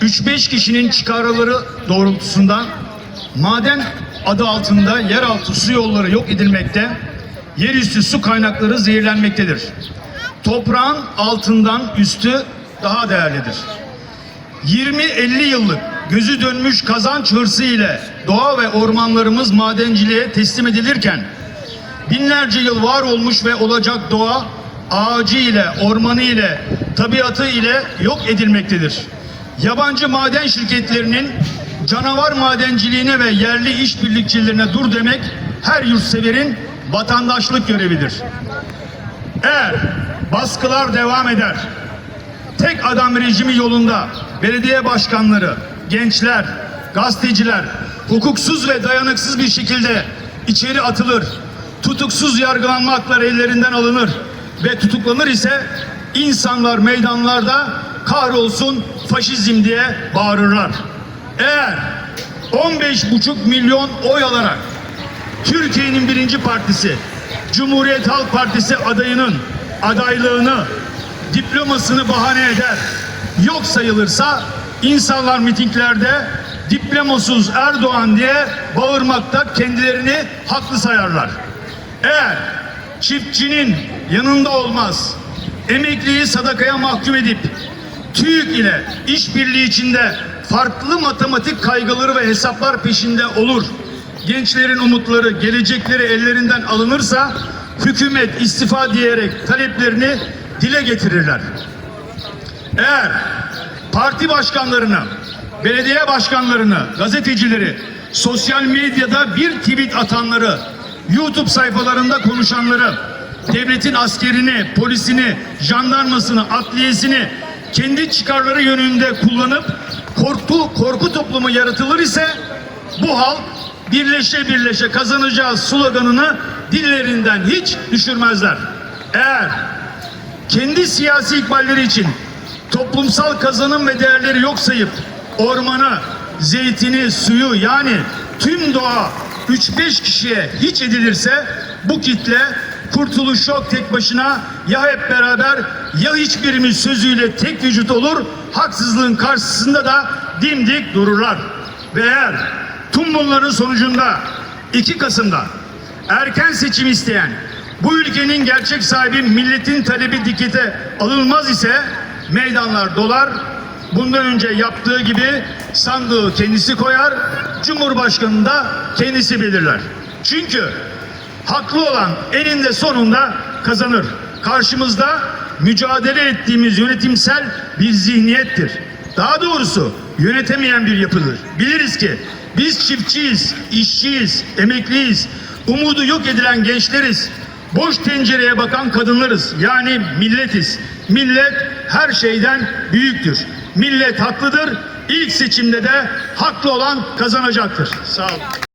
3-5 kişinin çıkarları doğrultusunda maden adı altında yeraltı su yolları yok edilmekte, yerüstü su kaynakları zehirlenmektedir. Toprağın altından üstü daha değerlidir. 20-50 yıllık gözü dönmüş kazanç hırsı ile doğa ve ormanlarımız madenciliğe teslim edilirken binlerce yıl var olmuş ve olacak doğa ağacı ile, ormanı ile, tabiatı ile yok edilmektedir. Yabancı maden şirketlerinin canavar madenciliğine ve yerli işbirlikçilerine dur demek her yurtseverin vatandaşlık görevidir. Eğer baskılar devam eder, tek adam rejimi yolunda belediye başkanları, gençler, gazeteciler hukuksuz ve dayanıksız bir şekilde içeri atılır, tutuksuz yargılanma hakları ellerinden alınır ve tutuklanır ise insanlar meydanlarda kahrolsun faşizm diye bağırırlar. Eğer 15,5 milyon oy alarak Türkiye'nin birinci partisi Cumhuriyet Halk Partisi adayının adaylığını diplomasını bahane eder yok sayılırsa insanlar mitinglerde diplomasız Erdoğan diye bağırmakta kendilerini haklı sayarlar. Eğer çiftçinin yanında olmaz, emekliyi sadakaya mahkum edip TÜİK ile işbirliği içinde farklı matematik kaygıları ve hesaplar peşinde olur. Gençlerin umutları, gelecekleri ellerinden alınırsa hükümet istifa diyerek taleplerini dile getirirler. Eğer parti başkanlarını, belediye başkanlarını, gazetecileri, sosyal medyada bir tweet atanları, YouTube sayfalarında konuşanları, devletin askerini, polisini, jandarmasını, adliyesini kendi çıkarları yönünde kullanıp korku, korku toplumu yaratılır ise bu halk birleşe birleşe kazanacağız sloganını dillerinden hiç düşürmezler. Eğer kendi siyasi ikballeri için toplumsal kazanım ve değerleri yok sayıp ormanı, zeytini, suyu yani tüm doğa 3-5 kişiye hiç edilirse bu kitle kurtuluş yok tek başına ya hep beraber ya hiçbirimiz sözüyle tek vücut olur haksızlığın karşısında da dimdik dururlar. Ve eğer tüm bunların sonucunda 2 Kasım'da erken seçim isteyen bu ülkenin gerçek sahibi milletin talebi dikete alınmaz ise meydanlar dolar. Bundan önce yaptığı gibi sandığı kendisi koyar, Cumhurbaşkanını da kendisi belirler. Çünkü haklı olan eninde sonunda kazanır. Karşımızda mücadele ettiğimiz yönetimsel bir zihniyettir. Daha doğrusu yönetemeyen bir yapıdır. Biliriz ki biz çiftçiyiz, işçiyiz, emekliyiz, umudu yok edilen gençleriz. Boş tencereye bakan kadınlarız. Yani milletiz. Millet her şeyden büyüktür. Millet haklıdır. İlk seçimde de haklı olan kazanacaktır. Sağ olun.